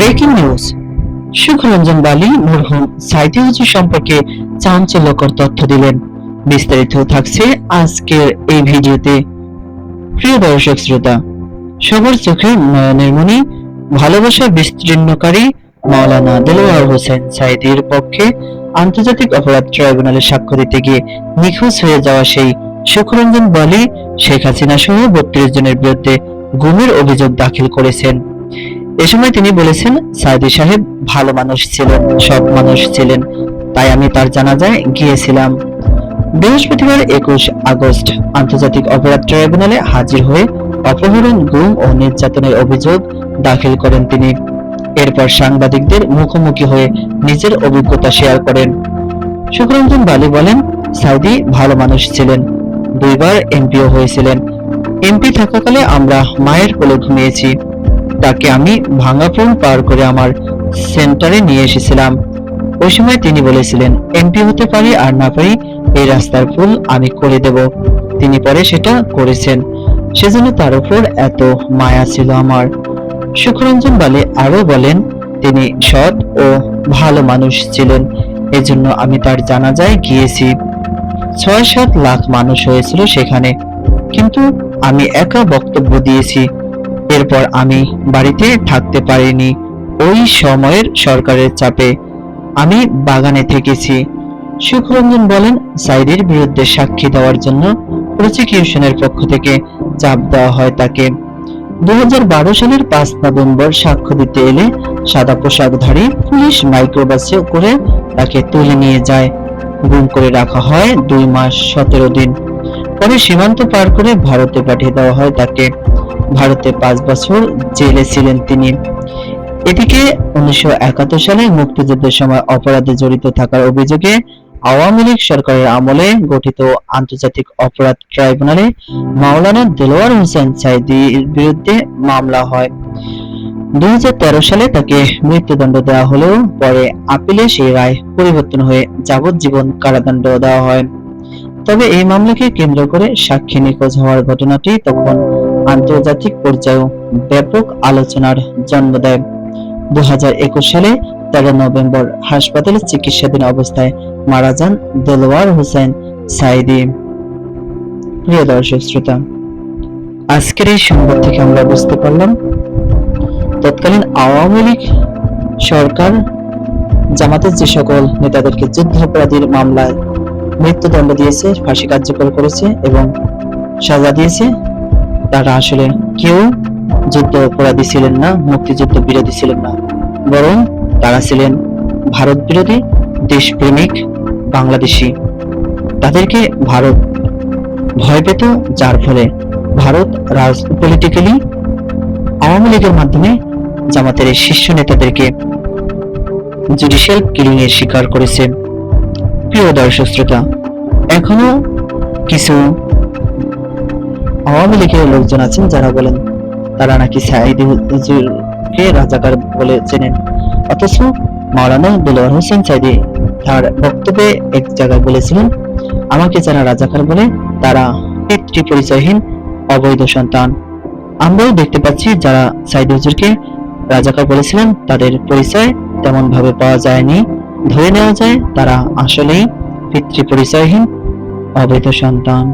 Breaking news. Sukhranjan বালি, মরহুম সাইদি হুজুর সম্পর্কে চাঞ্চল্যকর তথ্য দিলেন। বিস্তারিত থাকছে আজকের এই ভিডিওতে। প্রিয় দর্শক শ্রোতা, সবার চোখে নয়নের মণি, ভালোবাসা বিস্তীর্ণকারী মাওলানা দেলোয়ার হোসেন সাইদির পক্ষে আন্তর্জাতিক অপরাধ ট্রাইব্যুনালে সাক্ষ্য দিতে গিয়ে নিখোঁজ হয়ে যাওয়া সেই সুখরঞ্জন বালি, শেখ হাসিনা সহ বত্রিশ জনের বিরুদ্ধে গুমের অভিযোগ দাখিল করেছেন। এ সময় তিনি বলেছেন সাইদি সাহেব ভালো মানুষ ছিলেন, সৎ মানুষ ছিলেন, তাই আমি তার জানাজায় গিয়েছিলাম। বৃহস্পতিবার একুশ আগস্ট আন্তর্জাতিক অপরাধ ট্রাইব্যুনালে হাজির হয়ে অপহরণ, গুম ও নির্যাতনের অভিযোগ দাখিল করেন তিনি। এরপর সাংবাদিকদের মুখোমুখি হয়ে নিজের অভিজ্ঞতা শেয়ার করেন। শুক্রঞ্জন বালি বলেন সাইদি ভালো মানুষ ছিলেন, দুইবার এমপিও হয়েছিলেন। এমপি থাকাকালে আমরা মায়ের কোলে ঘুমিয়েছি। তাকে আমি ভাঙ্গাপুর পার করে আমার সেন্টারে নিয়ে এসেছিলাম। ওই সময় তিনি বলেছিলেন, এমপি হতে পারি আর না পারি, এই রাস্তার ফুল আমি করে দেব। তিনি পরে সেটা করেছেন। সেজন্য তার উপর এত মায়া ছিল আমার। সুখরঞ্জন বালে আরও বলেন, তিনি সৎ ও ভালো মানুষ ছিলেন, এজন্য আমি তার জানাজায় গিয়েছি। ছয় সাত লাখ মানুষ হয়েছিল সেখানে, কিন্তু আমি একা বক্তব্য দিয়েছি। এরপর আমি বাড়িতে থাকতে পারিনি। ওই সময়ের সরকারের চাপে আমি বাগানে থেকেছি। সুখরঞ্জন বলেন, সাইদের বিরুদ্ধে সাক্ষী দেওয়ার জন্য প্রসিকিউশনের পক্ষ থেকে চাপ দেওয়া হয় তাকে। দু সালের পাঁচ নভেম্বর সাক্ষ্য দিতে এলে সাদা পোশাকধারী পুলিশ মাইক্রোবাসে করে তাকে তুলে নিয়ে যায়। গুম করে রাখা হয় দুই মাস সতেরো দিন। পরে সীমান্ত পার করে ভারতে পাঠিয়ে দেওয়া হয় তাকে। ভারতে পাঁচ বছর জেলে ছিলেন তিনি। এদিকে উনিশশো একাত্তর সালে মুক্তিযুদ্ধের সময় অপরাধে জড়িত থাকার অভিযোগে আওয়ামী লীগ সরকারের আমলে গঠিত আন্তর্জাতিক অপরাধ ট্রাইব্যুনালে মাওলানা দেলোয়ার হোসেন সাইদির বিরুদ্ধে মামলা হয়। দুই হাজার তেরো সালে তাকে মৃত্যুদণ্ড দেওয়া হলেও পরে আপিলে সেই রায় পরিবর্তন হয়ে যাবজ্জীবন কারাদণ্ড দেওয়া হয়। তবে এই মামলাকে কেন্দ্র করে সাক্ষী নিখোঁজ হওয়ার ঘটনাটি তখন আন্তর্জাতিক পর্যায়েও ব্যাপক আলোচনার জন্ম দেয়। দু সালে তেরো নভেম্বর হাসপাতালে চিকিৎসাধীন অবস্থায় মারা যান দেলোয়ার হোসেন সাইদি প্রিয় দর্শক শ্রোতা, আজকের এই সংবাদ থেকে আমরা বুঝতে পারলাম, তৎকালীন আওয়ামী লীগ সরকার জামাতের যে সকল নেতাদেরকে যুদ্ধাপরাধীর মামলায় মৃত্যুদণ্ড দিয়েছে, ফাঁসি কার্যকর করেছে এবং সাজা দিয়েছে তারা আসলে কেউ যুদ্ধ অপরাধী ছিলেন না, মুক্তিযুদ্ধ বিরোধী ছিলেন না। বরং তারা ছিলেন ভারত বিরোধী দেশপ্রেমিক বাংলাদেশি। তাদেরকে ভারত ভয় পেত, যার ফলে ভারত রাজ পলিটিক্যালি আওয়ামী লীগের মাধ্যমে জামাতের শীর্ষ নেতাদেরকে জুডিশিয়াল কিলিং এর শিকার করেছে। প্রিয় দর্শক শ্রোতা, এখনও কিছু আওয়ামী লীগের লোকজন আছেন যারা বলেন তারা নাকি সাইদি হুজুরকে রাজাকার বলে চেনেন। অথচ মাওলানা দেলোয়ার হোসেন সাইদি তার বক্তব্যে এক জায়গায় বলেছিলেন, আমাকে যারা রাজাকার বলে তারা পিতৃ পরিচয়হীন অবৈধ সন্তান। আমরাও দেখতে পাচ্ছি যারা সাইদি হুজুরকে রাজাকার বলেছিলেন, তাদের পরিচয় তেমন ভাবে পাওয়া যায়নি। ধরে নেওয়া যায় তারা আসলেই পিতৃ পরিচয়হীন অবৈধ সন্তান।